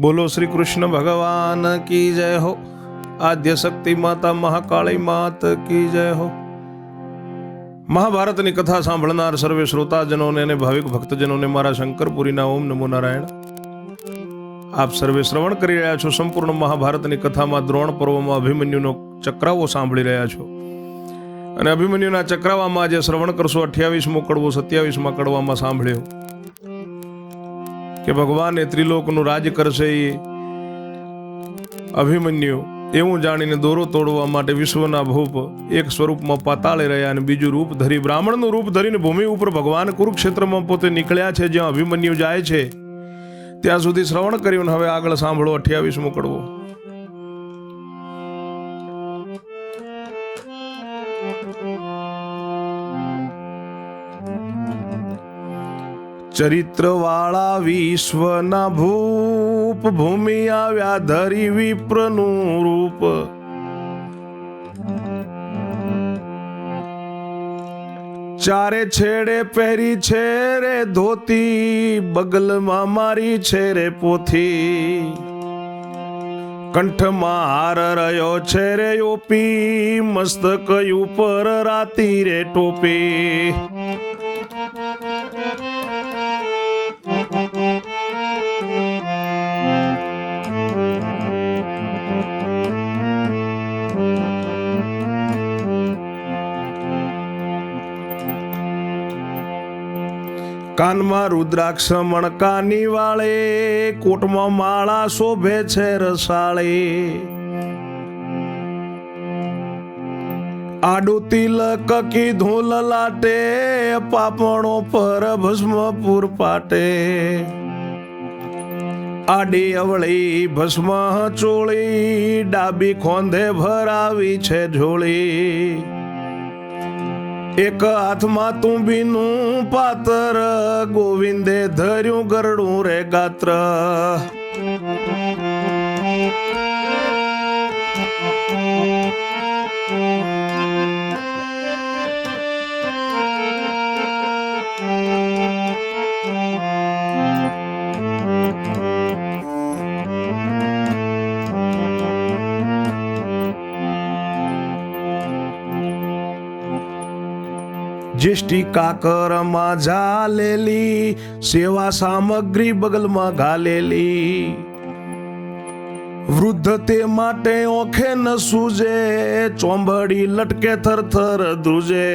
બોલો શ્રી કૃષ્ણ ભગવાન કી જય હો? આદ્ય શક્તિ માતા મહાકાળી માત કી જય હો? મહાભારતની કથા સાંભળનાર સર્વે શ્રોતાજનોને અને ભાવિક ભક્તજનોને મારા શંકરપુરીના ઓમ નમો નારાયણ. આપ સર્વે શ્રવણ કરી રહ્યા છો સંપૂર્ણ મહાભારતની કથામાં દ્રોણ પર્વમાં અભિમન્યુનો ચક્રાવો સાંભળી રહ્યા છો. અને અભિમન્યુના ચક્રાવામાં આજે શ્રવણ કરશો અઠ્યાવીસમો કડવો સત્યાવીસમાં કડવામાં સાંભળ્યો. કે ભગવાન એ ત્રિલોકનું રાજ કરશે એ અભિમન્યુ. એવું જાણીને દોરો તોડવા માટે વિશ્વના ભૂપ એક સ્વરૂપમાં પાતાળે રહ્યા અને બીજું રૂપ ધરી બ્રાહ્મણનું રૂપ ધરીને ભૂમિ ઉપર ભગવાન કુરુક્ષેત્રમાં પોતે નીકળ્યા છે, જ્યાં અભિમન્યુ જાય છે. ત્યાં સુધી શ્રવણ કર્યું હવે આગળ સાંભળો અઠ્યાવીસમો કડવો ચરિત્રવાળા વિશ્વના ભૂપ ભૂમિ આવ્યા ધરી વિપ્રનું રૂપ. ચારે છેડે પહેરી છે રે ધોતી, બગલમાં મારી છે રે પોથી. કંઠમાં હાર રહ્યો છે રે ઓપી, મસ્તક ઉપર રાતી રે ટોપી. કાનમાં રુદ્રાક્ષ મણકાની વાળે કોટમાં માળા શોભે છે રસાળે. આડું તિલક કીધું લલાટે પાપણો પર ભસ્મ પૂર પાટે. આડી અવળી ભસ્મ ચોળી, ડાબી ખોંધે ભરાવી છે ઝોળી. એક હાથમાં તુંબીનું પાત્ર ગોવિંદે ધર્યું ગરડું રે ગાત્ર. જેષ્ટી કાકરમાં ઝાલેલી સેવા સામગ્રી બગલમાં ઘાલેલી વૃદ્ધ તે માટે ઓખે ન સૂજે ચોંબડી લટકે થરથર ધ્રુજે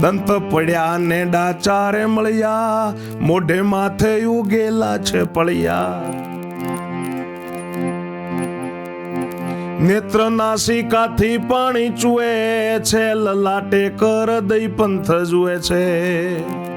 દંત પડ્યા ને ડાચારે મળ્યા. મોઢે માથે ઉગેલા છે પળિયા. નેત્ર નાસિકાથી પાણી ચુએ છે, લલાટે કર દઈ પંથ જુએ છે.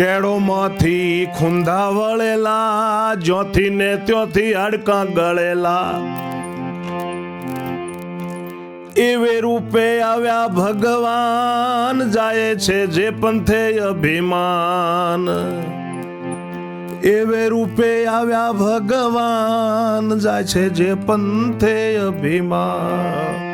કેળોમાંથી ખુંદા વળેલા, જ્યોથી ને ત્યોથી હાડકાં ગળેલા. એવે રૂપે આવ્યા ભગવાન, જાય છે જે પંથે અભિમાન. એવે રૂપે આવ્યા ભગવાન, જાય છે જે પંથે અભિમાન.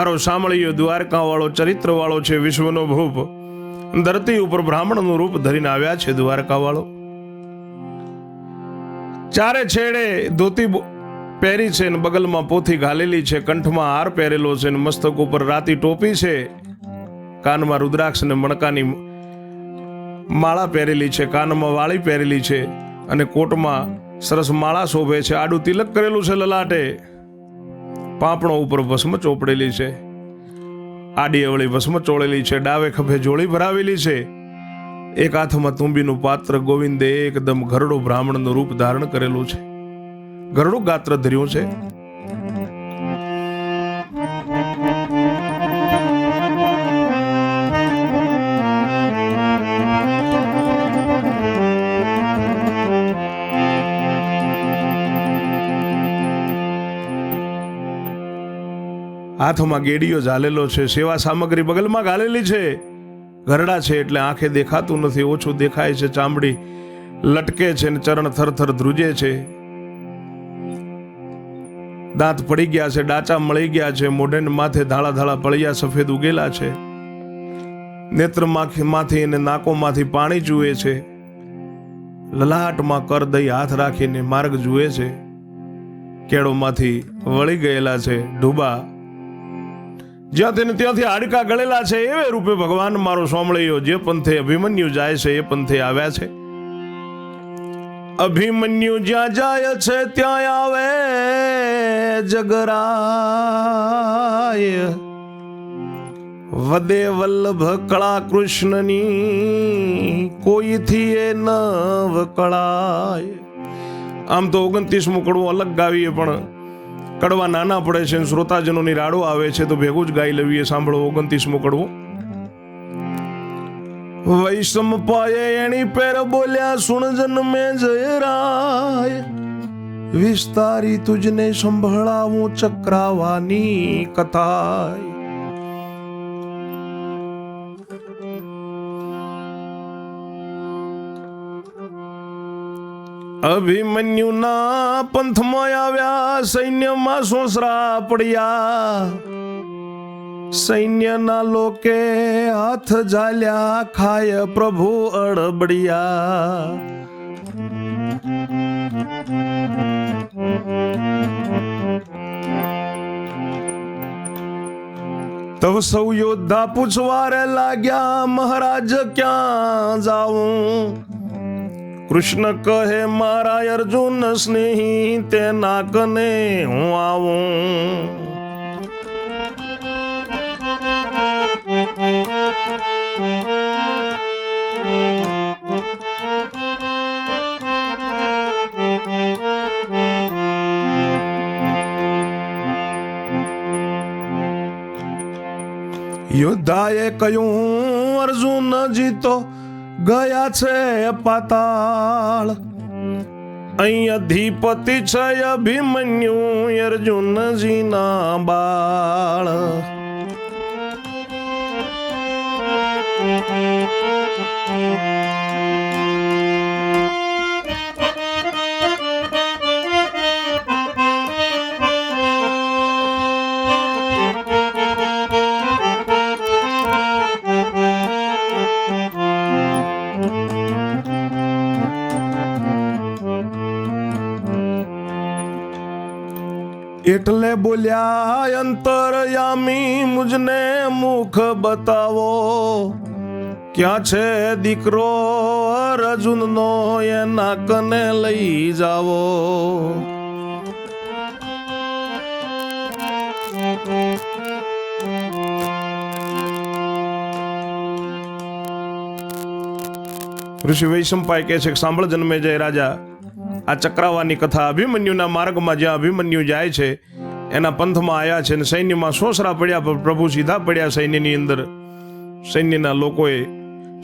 મારો સાંભળ્યો દ્વારકા વાળો ચરિત્ર વાળો છે વિશ્વનો ભૂપ. ધરતી ઉપર બ્રાહ્મણનું રૂપ ધરીને આવ્યા છે દ્વારકા વાળો ચારે છેડે ધોતી પહેરી છે ને બગલમાં પોથી ઘાલેલી છે, કંઠમાં હાર પહેરેલો છે ને મસ્તક ઉપર રાતી ટોપી છે. કાનમાં રુદ્રાક્ષ અને મણકાની માળા પહેરેલી છે, કાનમાં વાળી પહેરેલી છે અને કોટમાં સરસ માળા શોભે છે. આડું તિલક કરેલું છે લલાટે. પાંપણો ઉપર ભસ્મ ચોપડેલી છે. આડી અવળી ભસ્મ ચોળેલી છે, ડાવે ખભે જોળી ભરાવેલી છે. એક હાથમાં તુંબીનું પાત્ર ગોવિંદે એકદમ ઘરડો બ્રાહ્મણનું રૂપ ધારણ કરેલું છે. ઘરડું ગાત્ર ધર્યું છે. હાથમાં ગેડીયો ઝાલેલો છે, સેવા સામગ્રી બગલમાં ગાલેલી છે. ઘરડા છે એટલે આંખે દેખાતું નથી, ઓછું દેખાય છે, ચામડી લટકે છે ને ચરણ થરથર ધ્રુજે છે. દાંત પડી ગયા છે, ડાચા મળી ગયા છે મોઢે માથે ધાળા ધાળા પળિયા સફેદ ઉગેલા છે. નેત્રમાંથી અને નાકોમાંથી પાણી જુએ છે. લલાટમાં કર દઈ હાથ રાખીને માર્ગ જુએ છે. કેળોમાંથી વળી ગયેલા છે ઢૂબા જ્યાં તેને ત્યાંથી હાડકા ગળેલા છે, એવે રૂપે ભગવાન મારો સોમળીયો જે પંથે અભિમન્યુ જાય છે, એ પંથે આવ્યા છે. અભિમન્યુ જ્યાં જાય છે, ત્યાં આવે જગરાય. વદે વલ્લભ કળા કૃષ્ણની કોઈથી એ ન વકળાય. આમ તો ઓગણત્રીસમું કડવું અલગ ગાવીએ પણ કડવા નાના પડે છે શ્રોતાજનોની રાડો આવે છે, તો ભેગું જ ગાઈ લેવીએ સાંભળો, ઓગણત્રીસમું કડવું. વૈષમ પાયે એની પેર બોલ્યા, સુણ જન્મે જયરાય. વિસ્તારી તુજને સંભળાવું ચક્રાવાની કથાય. અભિમન્યુના પંથમાં આવ્યા, સૈન્યમાં સોસરા પડ્યા. સૈન્યના લોકે હાથ જાલ્યા ખાય પ્રભુ અડબડિયા. તવ સૌ યોદ્ધા પૂછવારે લાગ્યા, મહારાજ ક્યાં જાઉં? કૃષ્ણ કહે મારા અર્જુન સ્નેહી તે નાકને હું આવું. યોદ્ધાએ કહ્યું અર્જુન જીતો ગયા છે પાતાળ. અહીં અધિપતિ છે અભિમન્યુ અર્જુનજીના બાળ. એટલે બોલ્યા, અંતરયામી, મુજને મુખ બતાવો. ક્યાં છે દીકરો? અર્જુનનો એના કને લઈ જાવો. ઋષિ વૈશંપાય કહે છે સાંભળ જન્મે જય રાજા આ ચક્રાવાની કથા અભિમન્યુના માર્ગમાં જ્યાં અભિમન્યુ જાય છે, એના પંથમાં આવ્યા છે અને સૈન્યમાં સોસરા પડ્યા પ્રભુ સીધા પડ્યા સૈન્યની અંદર. સૈન્યના લોકોએ,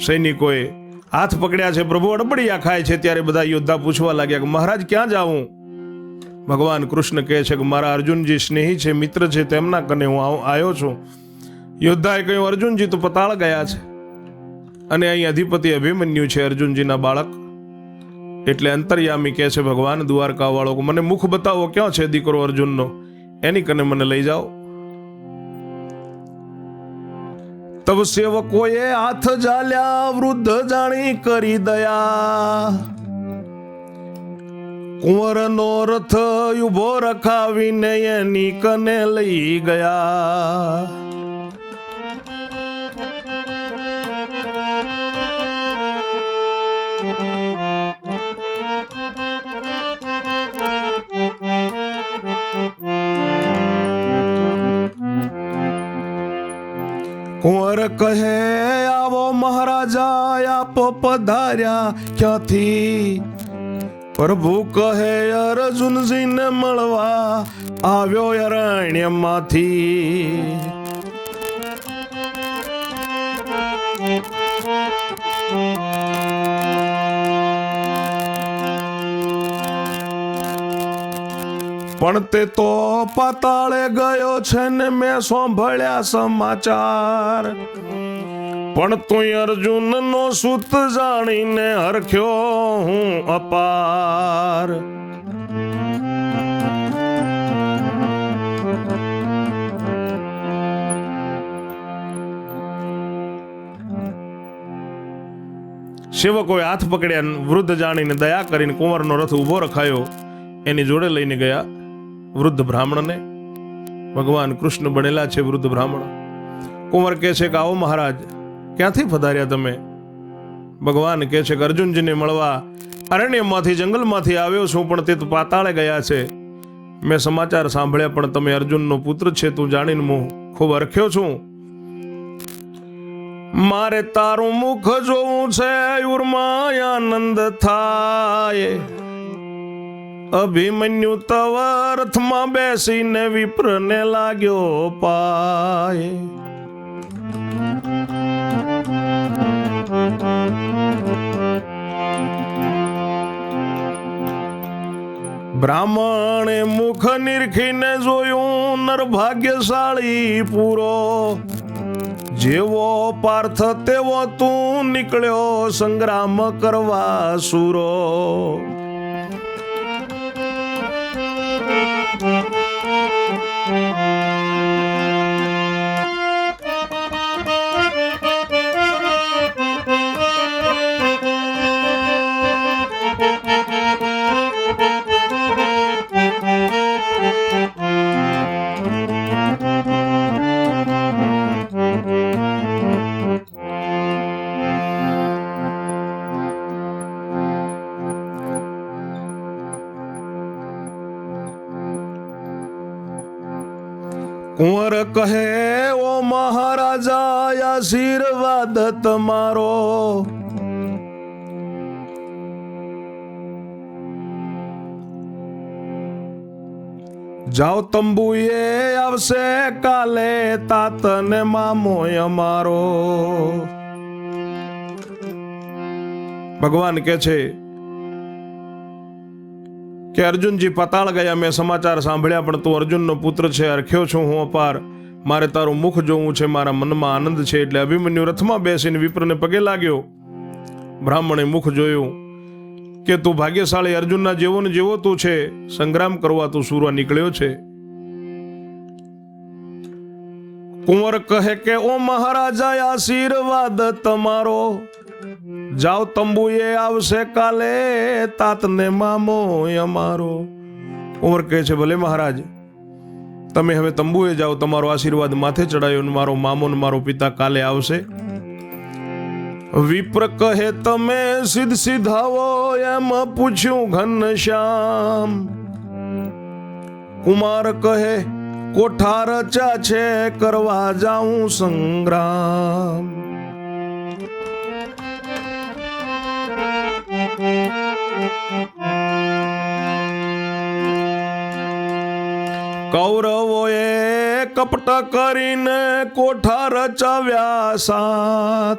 સૈનિકોએ હાથ પકડ્યા છે, પ્રભુ, અડબડિયા ખાય છે. ત્યારે બધા યોદ્ધા પૂછવા લાગ્યા કે, મહારાજ, ક્યાં જાઉં? ભગવાન કૃષ્ણ કહે છે કે, મારા અર્જુનજી સ્નેહી છે, મિત્ર છે, તેમના કને હું આવ- આવ્યો છું. યોદ્ધાએ કહ્યું, અર્જુનજી, તો પતાળ ગયા છે. અને અહીં અધિપતિ અભિમન્યુ છે, અર્જુનજીના બાળક. એટલે અંતર્યામી કહે છે, ભગવાન દ્વારકા વાળો મને મુખ બતાવો, ક્યાં છે દીકરો અર્જુનનો? એની કને મને લઈ જાઓ. તબ સેવકોએ હાથ જાલ્યા, વૃદ્ધ જાણી કરી દયા. કુંવરનો રથ ઊભો રખાવીને એની કને લઈ ગયા. કહે આવો મહારાજા આપ પધાર્યા ક્યાંથી? પ્રભુ કહે અર્જુનજીને મળવા આવ્યો અરણ્યમાંથી. પણ તે તો પાતાળે ગયો છે ને મેં સાંભળ્યા સમાચાર. પણ તું અર્જુન નો સુત જાણીને હરખ્યો હું અપાર. સેવકોએ હાથ પકડ્યા, વૃદ્ધ જાણીને દયા કરીને કુંવરનો રથ ઊભો રખાયો. એની જોડે લઈને ગયા. વૃદ્ધ બ્રાહ્મણને ભગવાન કૃષ્ણ બનેલા છે વૃદ્ધ બ્રાહ્મણ. કુંવર કહે છે કે આવો મહારાજ, ક્યાંથી પધાર્યા તમે? ભગવાન કહે છે કે અર્જુનજીને મળવા અરણ્યમાંથી, જંગલમાંથી આવ્યો છું, પણ તે તો પાતાળે ગયા છે. મેં સમાચાર સાંભળ્યા, પણ તમે અર્જુનનો પુત્ર છે, તું જાણીને હું ખૂબ અરખ્યો છું. મારે તારું મુખ જોવું છે ઉર્માં આનંદ થાય. અભિમન્યુ તવ રથમાં બેસીને વિપ્રને લાગ્યો પાય. બ્રાહ્મણે મુખ નિરખીને જોયું, નરભાગ્યશાળી પૂરો. જેવો પાર્થ તેવો તું નીકળ્યો, સંગ્રામ કરવા સુરો. કહે, ઓ મહારાજા આશીર્વાદ તમારો. જાઓ તંબુએ, આવશે કાલે તાતને મામો અમારો. ભગવાન કે છે કે, અર્જુનજી પતાળ ગયા, મેં સમાચાર સાંભળ્યા, પણ તું અર્જુનનો પુત્ર છે અરખ્યો છું હું અપાર. મારે તારું મુખ જોવું છે, મારા મનમાં આનંદ છે એટલે અભિમન્યુ રથમાં બેસીને વિપ્રને પગે લાગ્યો. બ્રાહ્મણે મુખ જોયું કે તું ભાગ્યશાળી અર્જુનના જેવો ને જેવો તું છે, સંગ્રામ કરવા તું સુરવા નીકળ્યો છે. કુંવર કહે કે, ઓ મહારાજા આશીર્વાદ તમારો. જાઓ તંબુએ, આવશે કાલે, તાતને મામો અમારો. કુંવર કહે છે, ભલે મહારાજ તમે હવે તંબુએ જાઓ, તમારો આશીર્વાદ માથે ચડાયો મારો મામો મારો પિતા કાલે આવશે. વિપ્ર કહે, તમે સિદ્ધ સિદ્ધાવો એમ પૂછ્યું ઘનશ્યામ કુમાર કહે કોઠા રચા છે, કરવા જાઉં સંગ્રામ. કૌરવોએ કપટ કરીને કોઠા રચાવ્યા સાત.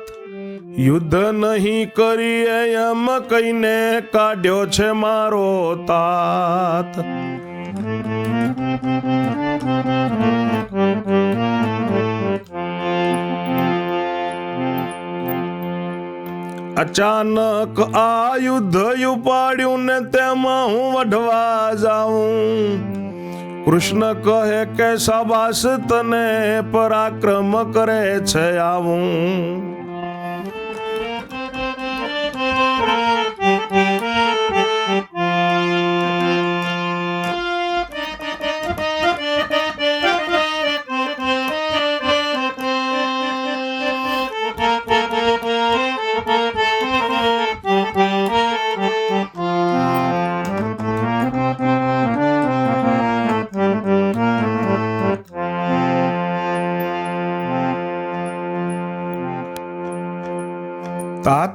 યુદ્ધ નહીં કરીએ એમ કહીને કાઢ્યો છે મારો તાત. અચાનક આ યુદ્ધ ઉપાડ્યું ને તેમાં હું વઢવા જાઉં. કૃષ્ણ કહે કે સાબાસ તને પરાક્રમ કરે છે આવું.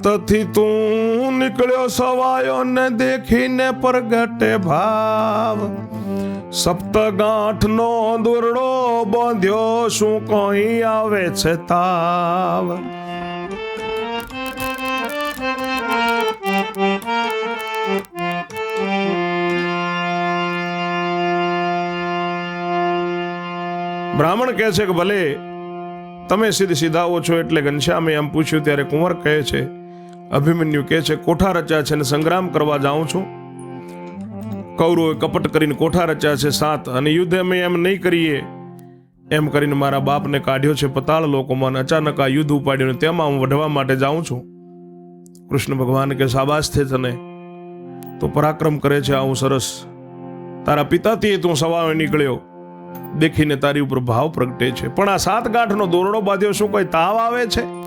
તાતથી તું નીકળ્યો સવાયો ને દેખીને પ્રગટે ભાવ. સપ્તગાંઠ નો દુરડો બાંધ્યો, શું કોઈ આવે છે તાવ? બ્રાહ્મણ કહે છે કે ભલે તમે સીધી સીધાઓ છો એટલે ઘનશ્યામે એમ પૂછ્યું, ત્યારે કુંવર કહે છે અભિમન્યુ કહે છે, કોઠા રચ્યા છે અને સંગ્રામ કરવા જાઉં છું. કૌરવે કપટ કરીને કોઠા રચ્યા છે સાત, અને યુદ્ધ અમે એમ નહીં કરીએ. એમ કરીને મારા બાપને કાઢ્યો છે પતાળ લોકોમાં અચાનક આ યુદ્ધ ઉપાડ્યું તેમાં હું વઢવા માટે જાઉં છું. કૃષ્ણ ભગવાન કે સાબાસ છે તને. તો પરાક્રમ કરે છે આવું સરસ. તારા પિતાથી તું સવારે નીકળ્યો. દેખીને તારી ઉપર ભાવ પ્રગટે છે. પણ આ સાત ગાંઠનો દોરડો બાંધ્યો શું કોઈ તાવ આવે છે?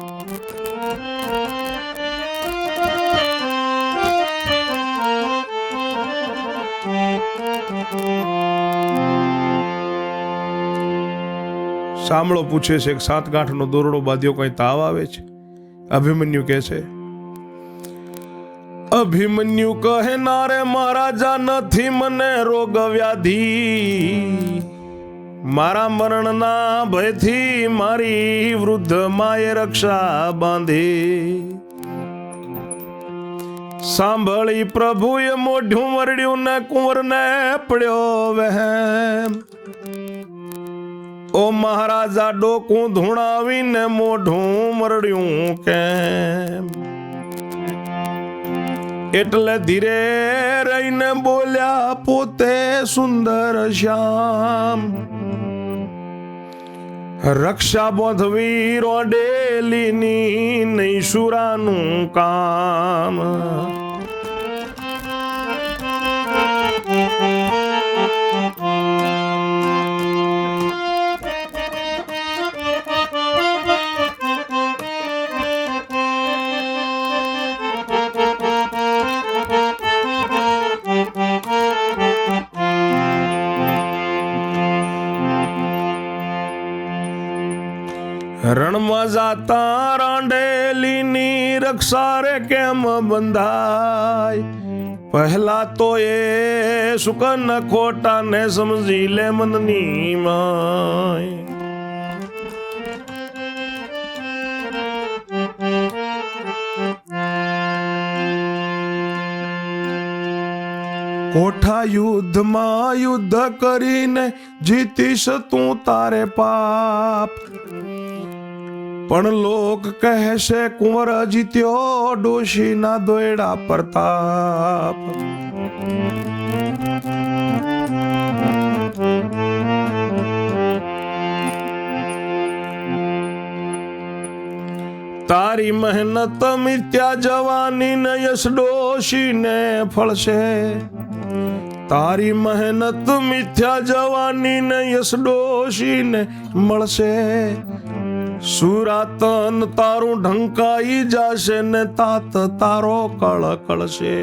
સાંભળો, પૂછે છે કે સાત ગાંઠનો દોરડો બાંધ્યો કોઈ તાવ આવે છે? અભિમન્યુ કહે છે, અભિમન્યુ કહે, નારે મહારાજા નથી મને રોગ વ્યાધિ. મારા મરણના ભયથી મારી વૃદ્ધ માએ રક્ષા બાંધી. સાંભળી પ્રભુએ મોઢું વરડ્યું ને કુંવરને પડ્યો વહેમ. ઓ મહારાજા, ડોકું ધૂણાવીને મોઢું મરડ્યું કેમ? એટલે ધીરે રહીને બોલ્યા, પોતે સુંદર શ્યામ. રક્ષા બોધવી રોડેલીની નૈશુરાનું કામ. રણમાં જાતા રાંડેલીની રક્ષા રે કેમ બંધાય? પહેલા તો એ સુકન ખોટા ને સમજી લે મનની માય. કોઠા યુદ્ધમાં યુદ્ધ કરીને જીતીશ તું તારે પાપ. પણ લોક કહેશે, કુંવર જીત્યો ડોશીના દોયડા પ્રતાપ. તારી મહેનત મિત્યા જવાની ને યશ ડોશીને ફળશે. તારી મહેનત મિથ્યા જવાની ને યશ ડોશીને મળશે. સુરાતન તારું ઢંકાઈ જશે ને તાત તારો કળકળશે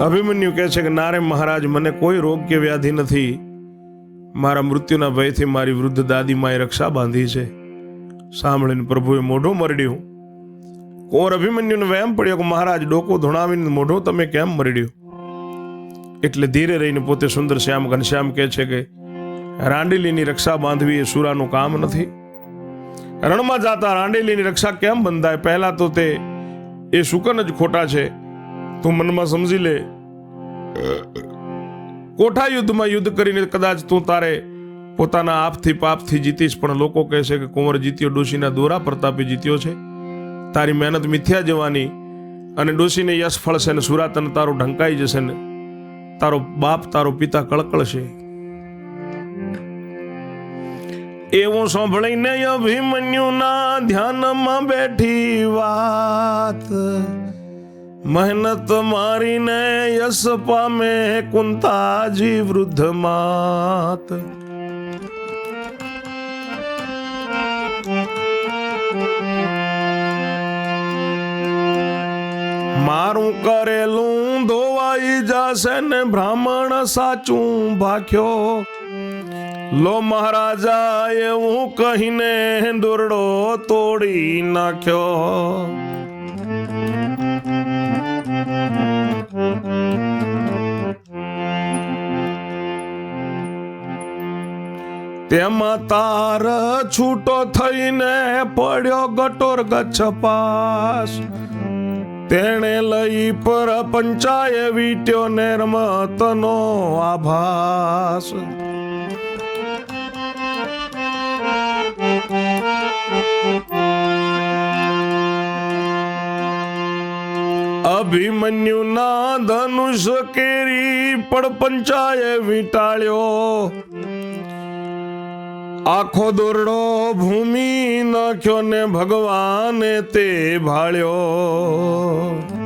અભિમન્યુ કહે છે કે નારે મહારાજ, મને કોઈ રોગ કે વ્યાધિ નથી. મારા મૃત્યુના ભયથી મારી વૃદ્ધ દાદીમાએ રક્ષા બાંધી છે. સાંભળીને પ્રભુએ મોઢું મરડ્યું. કોર અભિમન્યુને વહેમ પડ્યો કે મહારાજ, ડોકો ધોણાવીને મોઢો તમે કેમ મરડ્યું? એટલે ધીરે રહીને પોતે સુંદર શ્યામ ઘનશ્યામ કહે છે કે, રાંડેલીની રક્ષા બાંધવી એ સુરાનું કામ નથી. રણમાં જાતા રાંડેલીની રક્ષા કેમ બંધાય? પહેલા તો તે, એ શુકન જ ખોટા છે. તું મનમાં સમજી લે. કોઠા યુદ્ધમાં યુદ્ધ કરીને કદાચ તું તારે પોતાના આપથી પાપથી જીતીશ, પણ લોકો કહે છે કે કુંવર જીત્યો, ડોશીના દોરા પ્રતાપે જીત્યો છે. તારી મહેનત મિથ્યા જવાની અને ડોશીને યશ ફળશે ને સુરાતન તારું ઢંકાઈ જશે ને તારો બાપ, તારો પિતા કળકળશે. એવું સાંભળીને અભિમન્યુના ધ્યાનમાં બેઠી વાત મહેનત મારીને યશ પામે કુંતાજી વૃદ્ધ માત. મારું કરેલું ધોવાઈ જશે ને બ્રાહ્મણ સાચું ભાખ્યો. લો મહારાજા એવું કહીને દોરડો તોડી નાખ્યો. તેમાં તાર છૂટો થઈને પડ્યો ગટોર ગચ્છ પાસ. તેણે લઈ પર પંચાએ વીટ્યો નિર્મતનો આભાસ. અભિમન્યુના ધનુષ કેરી પણ પંચાએ વીટાળ્યો. આખો દોરડો ભૂમિ નાખ્યો ને ભગવાને તે ભાળ્યો.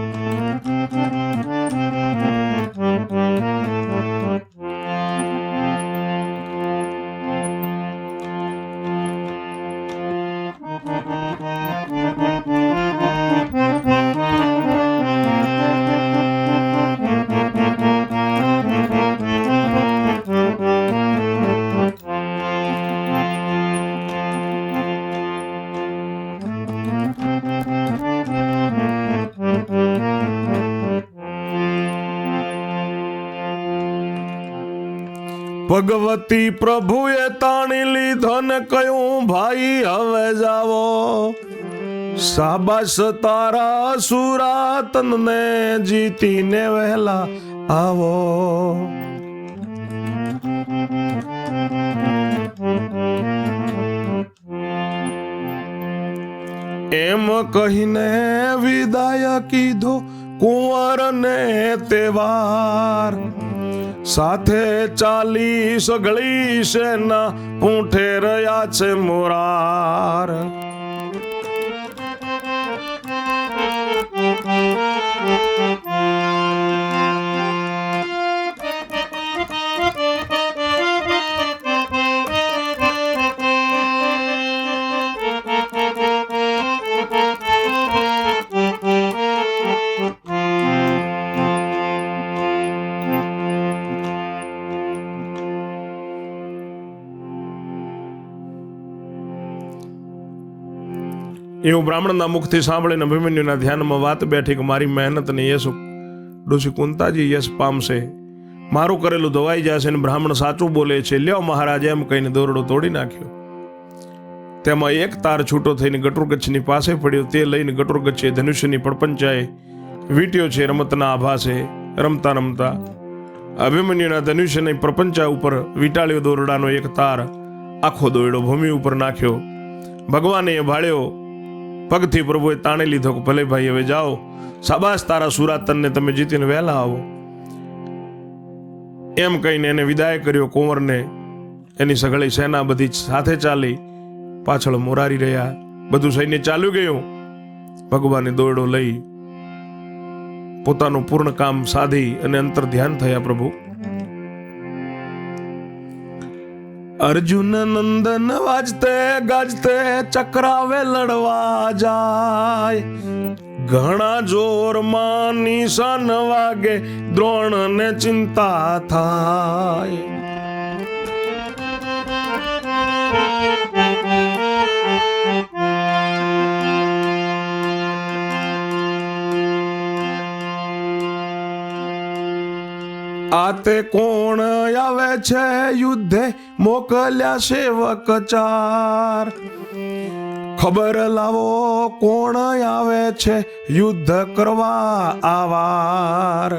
ભગવતી પ્રભુએ તાણી લીધો ને કહ્યું, ભાઈ, હવે જાવો સાબાસ તારા સુરાતન ને જીતીને વહેલા આવો. એમ કહીને વિદાય કીધો કુંવર ને તેવાર સાથે ચાલી સગળી સેના પૂંઠે રહ્યા છે મોરાર. એવું બ્રાહ્મણના મુખથી સાંભળીને અભિમન્યુના ધ્યાનમાં વાત બેઠી કે મારી મહેનતને યશ ડોશી કુંતાજી યશ પામશે. મારું કરેલું ધોવાઈ જશે અને બ્રાહ્મણ સાચું બોલે છે. લ્યો મહારાજ, એમ કહીને દોરડો તોડી નાખ્યો. તેમાં એક તાર છૂટો થઈને ગટુરગચ્છની પાસે પડ્યો. તે લઈને ગટુરગચ્છે ધનુષ્યની પડપંચાએ વીટ્યો છે રમતના આભાસે. રમતા રમતા અભિમન્યુના ધનુષ્યની પ્રપંચા ઉપર વીટાળ્યો દોરડાનો એક તાર. આખો દોરડો ભૂમિ ઉપર નાખ્યો. ભગવાને ભાળ્યો. પગથી પ્રભુએ તાણી લીધો કે ભલે ભાઈ, હવે જાઓ. સાબાસ તારા સુરાતનને તમે જીતીને વહેલા આવો. એમ કહીને એને વિદાય કર્યો કુંવરને. એની સઘળી સેના બધી સાથે ચાલી પાછળ મોરારી રહ્યા. બધું સૈન્ય ચાલ્યું ગયું. ભગવાને દોરડો લઈ પોતાનું પૂર્ણ કામ સાધી અને અંતર ધ્યાન થયા પ્રભુ. અર્જુન નંદન વાજતે, ગાજતે, ચક્રાવે લડવા જાય. ઘણા જોરમાં નિશાન વાગે દ્રોણ ને ચિંતા થાય. આ તે કોણ આવે છે યુદ્ધે મોકલ્યા સેવક ચાર? ખબર લાવો કોણ આવે છે યુદ્ધ કરવા આવાર?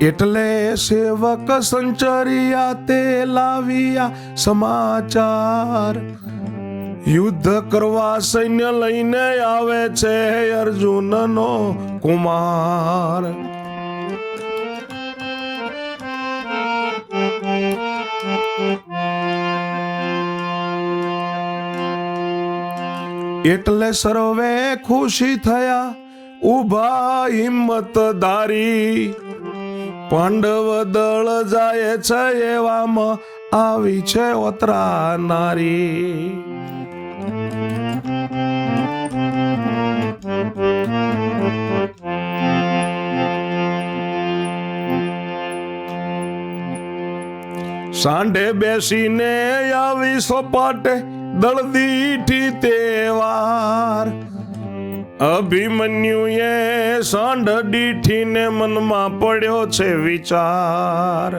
એટલે સેવક સંચરિયા તે લાવ્યા સમાચાર. યુદ્ધ કરવા સૈન્ય લઈને આવે છે અર્જુનનો કુમાર. એટલે સર્વે ખુશી થયા ઊભા હિંમત ધારી પાંડવ દળ જાય છે એવામાં આવી છે ઓતરા નારી. સાંઢે બેસીને આવી સપાટે દળદીઠી તેવાર અભિમન્યુએ સાંઢ દીઠીને મનમાં પડ્યો છે વિચાર.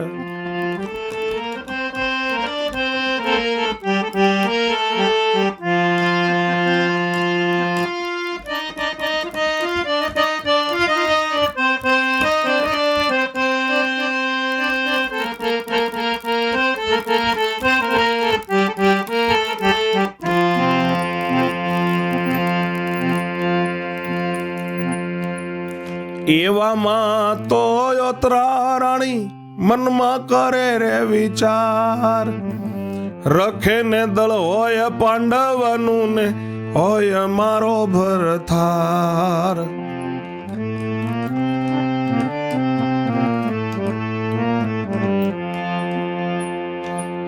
એવામાં તો યત્રા રાણી મનમાં કરે રે વિચાર. રખે ને દળ હોય પાંડવનું ને હોય મારો ભરથાર.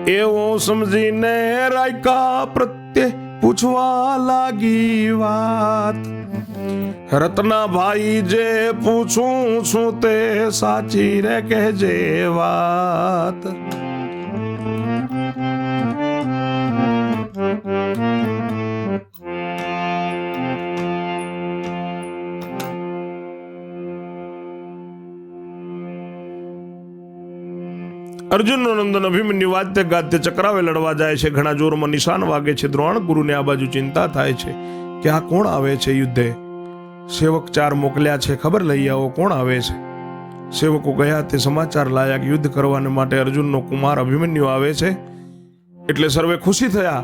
એવું સમજીને રાયકા પ્રત્યે પૂછવા લાગી વાત. રત્નાભાઈ જે પૂછું છું તે સાચી રે કહેજે વાત? અર્જુનનો નંદન અભિમન્યુ વાદ્ય ગાદ્ય ચક્રાવે લડવા જાય છે. ઘણા જોરમાં નિશાન વાગે છે દ્રોણ. ગુરુને આ બાજુ ચિંતા થાય છે. કે આ કોણ આવે છે યુદ્ધે? સેવક ચાર મોકલ્યા છે, ખબર લઈ આવો, કોણ આવે છે? સેવકો ગયા તે સમાચાર લાયક યુદ્ધ કરવાને માટે અર્જુનનો કુમાર અભિમન્યુ આવે છે. એટલે સર્વે ખુશી થયા.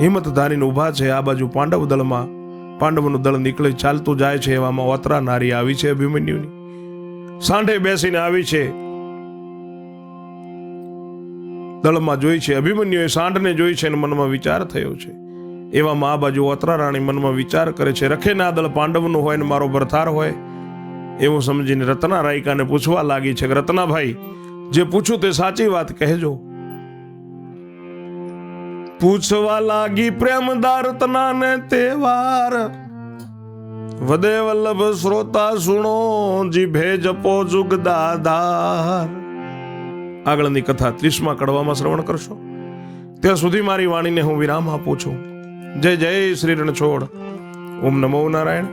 હિંમત ધારીને ઊભા છે, આ બાજુ પાંડવ દળમાં. પાંડવનું દળ નીકળી ચાલતું જાય છે, એવામાં ઓતરા નારી આવી છે અભિમન્યુની. સાંઢે બેસીને આવી છે. દળમાં જોઈ છે, અભિમન્યુએ સાંઢને જોઈ છે અને મનમાં વિચાર થયો છે. એવામાં આ બાજુ અત્રારાણી રાણી મનમાં વિચાર કરે છે, રખે ના દળ પાંડવનું હોય ને મારો ભરથાર હોય? એવું સમજીને રત્ના રાયકાને પૂછવા લાગી છે કે, રત્નાભાઈ, જે પૂછું તે સાચી વાત કહેજો. પૂછવા લાગી પ્રેમદાર રત્નાને તહેવાર વદે વલ્લભ શ્રોતા સુણો જીભે જપો જુગદાધાર આગળની કથા ત્રીસમાં કડવામાં શ્રવણ કરશો. ત્યાં સુધી મારી વાણીને હું વિરામ આપું છું. જય જય શ્રી રણછોડ. ઓમ નમો નારાયણ.